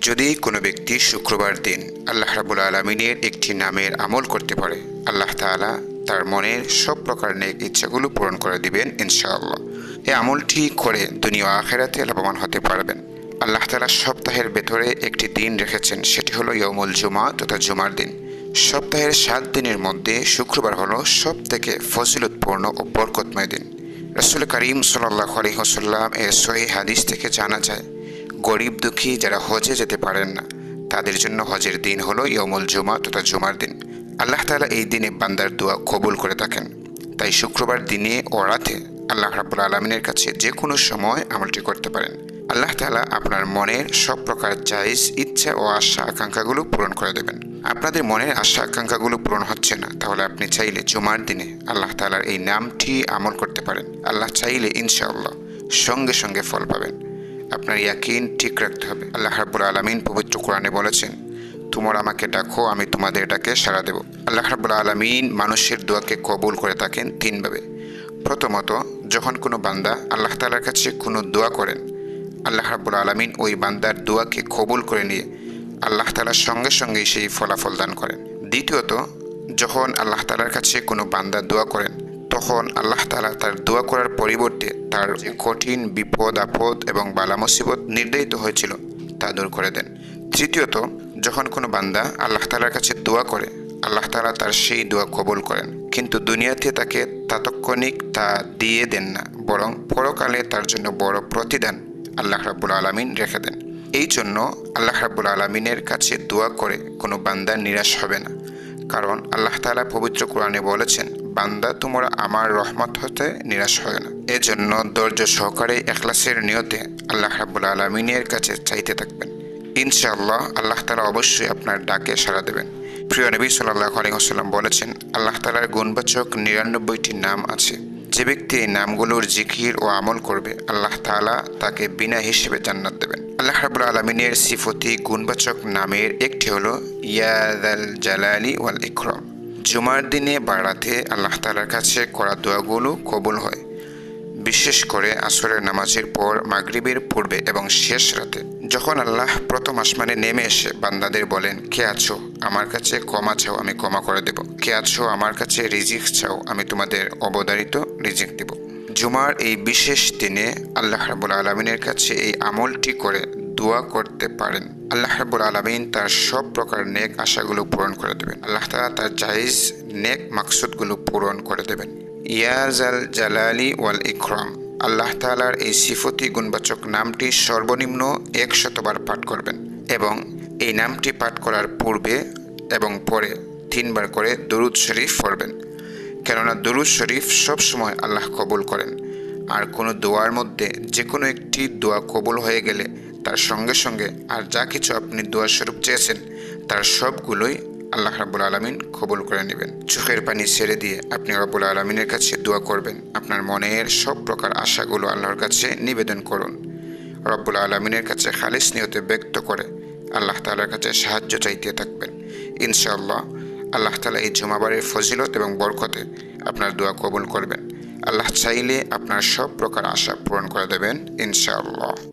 যদি কোনো ব্যক্তি শুক্রবার দিন আল্লাহ রাবুল আলমিনের একটি নামের আমল করতে পারে, আল্লাহ তাআলা তার মনের সব প্রকার নেক ইচ্ছাগুলো পূরণ করে দিবেন ইনশাআল্লাহ। এই আমলটি করে দুনিয়া আখেরাতে লাভবান হতে পারবেন। আল্লাহ তাআলা সপ্তাহের ভেতরে একটি দিন রেখেছেন, সেটি হলো ইয়মুল জুমা তথা জুমার দিন। সপ্তাহের সাত দিনের মধ্যে শুক্রবার হলো সব থেকে ফজিলতপূর্ণ ও বরকতময় দিন। রসুল করিম সাল্লাহ আলহিহসাল্লাম এর সহি হাদিস থেকে জানা যায় গরিব দুঃখী যারা হজে যেতে পারেন না, তাদের জন্য হজের দিন হলো ইয়মুল জুমা তথা জুমার দিন। আল্লাহ তালা এই দিনে বান্দার দোয়া কবুল করে থাকেন। তাই শুক্রবার দিনে ও রাতে আল্লাহ রাবুল আলমিনের কাছে যে কোনো সময় আমলটি করতে পারেন। আল্লাহ তালা আপনার মনের সব প্রকার জায়জ ইচ্ছা ও আশা আকাঙ্ক্ষাগুলো পূরণ করে দেবেন। আপনাদের মনের আশা আকাঙ্ক্ষাগুলো পূরণ হচ্ছে না, তাহলে আপনি চাইলে জুমার দিনে আল্লাহ তালার এই নামটি আমল করতে পারেন। আল্লাহ চাইলে ইনশাআল্লাহ সঙ্গে সঙ্গে ফল পাবেন। আপনার ইয়াকিন ঠিক রাখতে হবে। আল্লাহ রাব্বুল আলমিন পবিত্র কোরআনে বলেছেন, তোমরা আমাকে ডাকো, আমি তোমাদের এটাকে সাড়া দেব। আল্লাহ রাব্বুল আলমিন মানুষের দোয়াকে কবুল করে থাকেন তিনভাবে প্রথমত, যখন কোনো বান্দা আল্লাহ তালার কাছে কোনো দোয়া করেন, আল্লাহ রাব্বুল আলমিন ওই বান্দার দোয়াকে কবুল করে নিয়ে আল্লাহ তালার সঙ্গে সঙ্গেই সেই ফলাফল দান করেন। দ্বিতীয়ত, যখন আল্লাহ তালার কাছে কোনো বান্দা দোয়া করেন তখন আল্লাহ তালা তার দোয়া করার পরিবর্তে তার কঠিন বিপদ, আপদ এবং বালা মুসিবত নির্ধারিত হয়েছিল তা দূর করে দেন। তৃতীয়ত, যখন কোনো বান্দা আল্লাহ তালার কাছে দোয়া করে, আল্লাহ তালা তার সেই দোয়া কবুল করেন। কিন্তু দুনিয়াতে তাকে তাৎক্ষণিক তা দিয়ে দেন না, বরং পরকালে তার জন্য বড় প্রতিদান আল্লাহ রাব্বুল আলমিন রেখে দেন। এই জন্য আল্লাহ রাব্বুল আলমিনের কাছে দোয়া করে কোনো বান্দা নিরাশ হবে না। কারণ আল্লাহ তালা পবিত্র কোরআনে বলেছেন বান্দা, তোমরা আমার রহমত হতে নিরাশ হয় না। এজন্য ধৈর্য সহকারে এখলাসের নিয়তে আল্লাহ রাবুল আলমিনের কাছে চাইতে থাকবেন। ইনশাআল্লাহ আল্লাহ তালা অবশ্যই আপনার ডাকে সাড়া দেবেন। প্রিয় নবী সাল্লাহ আলিহাস্লাম বলেছেন, আল্লাহ তালার গুণবাচক নিরানব্বইটি নাম আছে। যে ব্যক্তি এই নামগুলোর জিকির ও আমল করবে, আল্লাহ তালা তাকে বিনা হিসেবে জান্নাত দেবেন। আল্লাহ রাবুল আলমিনের সিফতি গুণবাচক নামের একটি হলো ইয়াদাল জালালি ওয়াল ইকরম জুমার দিনে বা রাতে আল্লাহ তালার কাছে করা দোয়াগুলো কবুল হয়, বিশেষ করে আসরের নামাজের পর মাগরিবের পূর্বে এবং শেষ রাতে। যখন আল্লাহ প্রথম আসমানে নেমে এসে বান্দাদের বলেন, কে আছো? আমার কাছে ক্ষমা চাও, আমি ক্ষমা করে দেব। কে আছো? আমার কাছে রিজিক চাও, আমি তোমাদের অবদারিত রিজিক দেব। জুমার এই বিশেষ দিনে আল্লাহ রাবুল আলমিনের কাছে এই আমলটি করে দোয়া করতে পারেন। আল্লাহ রাবুল আলমিন তার সব প্রকার নেক আশাগুলো পূরণ করে দেবেন। আল্লাহ তালা তার জাহিজ নেক মাকসুদগুলো পূরণ করে দেবেন। ইয়াজাল জালালি ওয়াল ইকরাম। আল্লাহ তালার এই সিফতি গুণবাচক নামটি সর্বনিম্ন একশতবার পাঠ করবেন এবং এই নামটি পাঠ করার পূর্বে এবং পরে তিনবার করে দরুদ শরীফ পড়বেন। কেননা দরুদ শরীফ সবসময় আল্লাহ কবুল করেন। আর কোনো দোয়ার মধ্যে যে কোনো একটি দোয়া কবুল হয়ে গেলে তার সঙ্গে সঙ্গে আর যা কিছু আপনি দোয়া স্বরূপ চেয়েছেন, তার সবগুলোই আল্লাহ রাবুল আলমিন কবুল করে নেবেন। চোখের পানি ছেড়ে দিয়ে আপনি রাবুল আলমিনের কাছে দোয়া করবেন। আপনার মনের সব প্রকার আশাগুলো আল্লাহর কাছে নিবেদন করুন। রব্বুল আলমিনের কাছে খালিস নিয়তে ব্যক্ত করে আল্লাহ তালার কাছে সাহায্য চাইতে থাকবেন। ইনশাআল্লাহ আল্লাহ তালা এই জুমাবারের ফজিলত এবং বরকতে আপনার দোয়া কবুল করবেন। আল্লাহ চাইলে আপনার সব প্রকার আশা পূরণ করে দেবেন, ইনশাআল্লাহ।